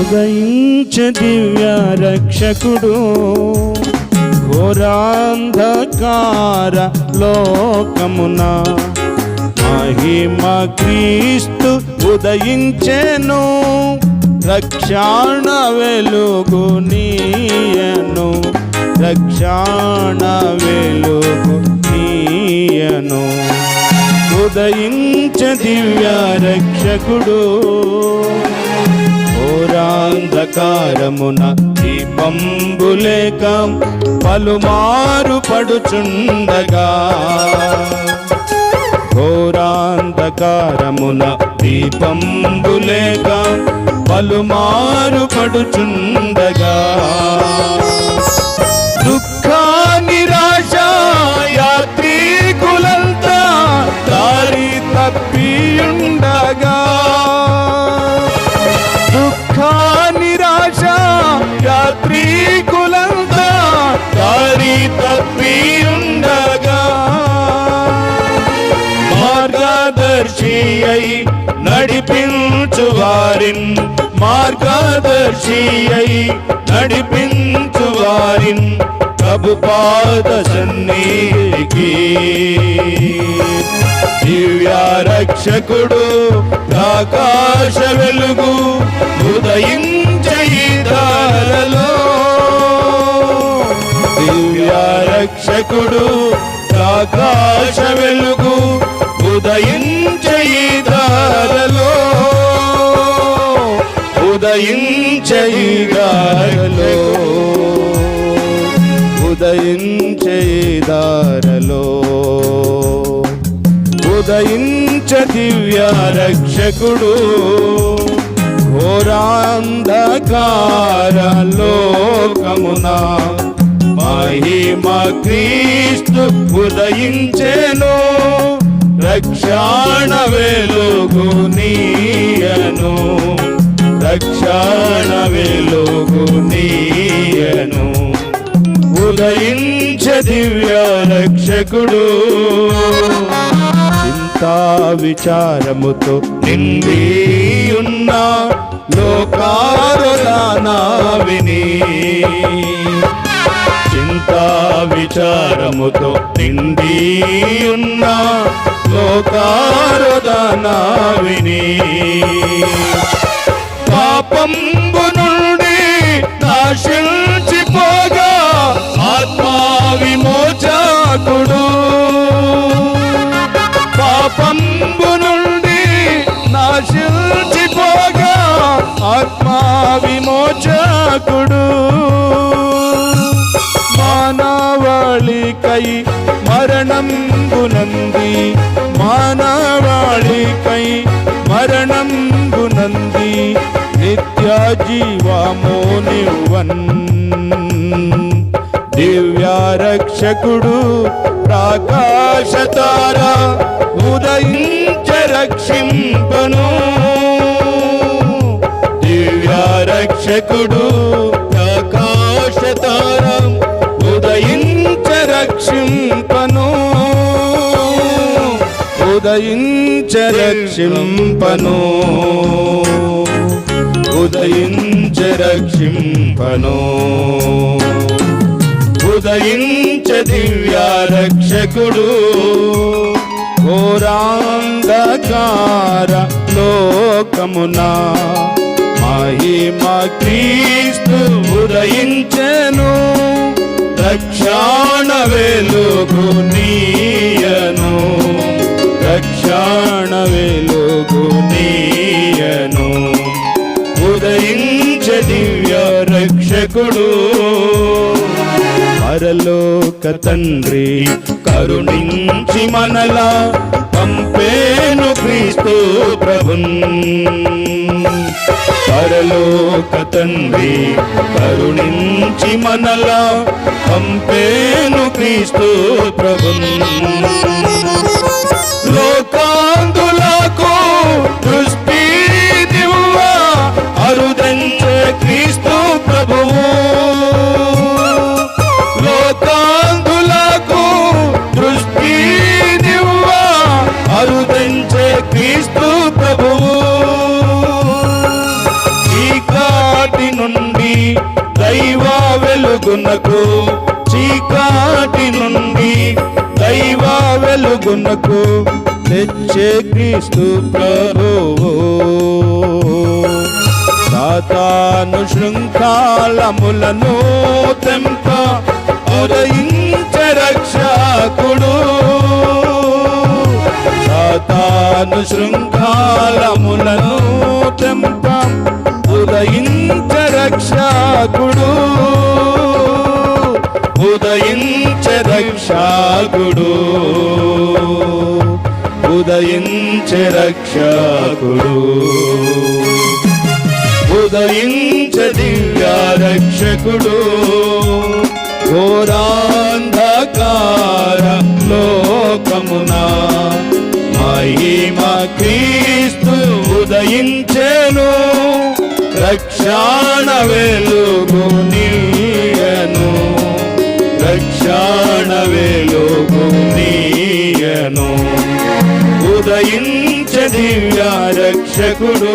ఉదయించ దివ్య రక్షకుడు ఘోరాంధకార లోకమున మహిమ క్రీస్తు ఉదయించెను. రక్షణ వెలుగు నీయను. రక్షణ వెలుగు నీయను. ఉదయించ దివ్య రక్షకుడు ఘోరాంధకారమున దీపంబులేక పలుమారు పడుచుండగా. ఘోరాంధకారమున దీపంబులేక పలుమారు పడుచుండగా. నడిపించువారిన్ మార్గదర్శియై నడిపించువారిన్ ప్రభుపాద సన్నిధికి. దివ్యారక్షకుడు ఆకాశ వెలుగు ఉదయించయి దివ్యారక్షకుడు దివ్య ఆకాశ వెలుగు ఉదయించయి దారలో ఉదయించయి దారలో ఉదయించయి దారలో ఉదయించ దివ్య రక్షకుడు ఘోరాంధకార లోకమున మహిమ క్రీస్తు ఉదయించెను. రక్షణ వెలుగు నీయను రక్షణ వెలుగు నీయను ఉదయించ దివ్య రక్షకుడు. చింతా విచారముతో నిండి ఉన్న లోకారులానా విని విచారముతో నిండి ఉన్న లోకారదనా విని పాపంబు నుండి నాశించిపోగా ఆత్మా విమోచకుడు. పాపం మరణం గునంది మానవాళికై మరణం గునంది నిత్య జీవము నివన్ దివ్యారక్షకుడు ప్రాకాశతార ఉదయించ రక్షింపను దివ్యారక్షకుడు రక్షకుడు ఉదయించరక్షింపను. ఉదయించరక్షింపను. ఉదయించ దివ్యారక్షకుడు. ఉదయించ దివ్య రక్షకుడు ఘోరాంధకార లోకమున మహిమ క్రీస్తు ఉదయించను. రక్షణ వెలుగు నీయను. రక్షణ వెలుగు ఉదయించ దివ్య రక్షకుడు పరలోక తండ్రి కరుణించి మనలా పంపేను క్రీస్తు ప్రభున్ పరలోక తండ్రి కరుణించి మనలా పంపేను క్రీస్తు ప్రభున్ వెలుగునకు చీకాటి నుండి దైవ వెలుగునకు తెచ్చే క్రీస్తు ప్రభువు. సాతాను శృంఖాలములను తెంప ఉదయించ రక్షకుడు. సాతాను శృంఖాలములను తెంప ఉదయించ రక్ష ఉదయించ రక్షకుడు ఉదయించే రక్షకుడు ఉదయించ దివ్య రక్షకుడు ఘోరాంధకార లోకమున మహిమ క్రీస్తు ఉదయించెను. రక్షణ వెలుగుని రక్షణ వెలుగు నీయను ఉదయించ దివ్య రక్షకుడు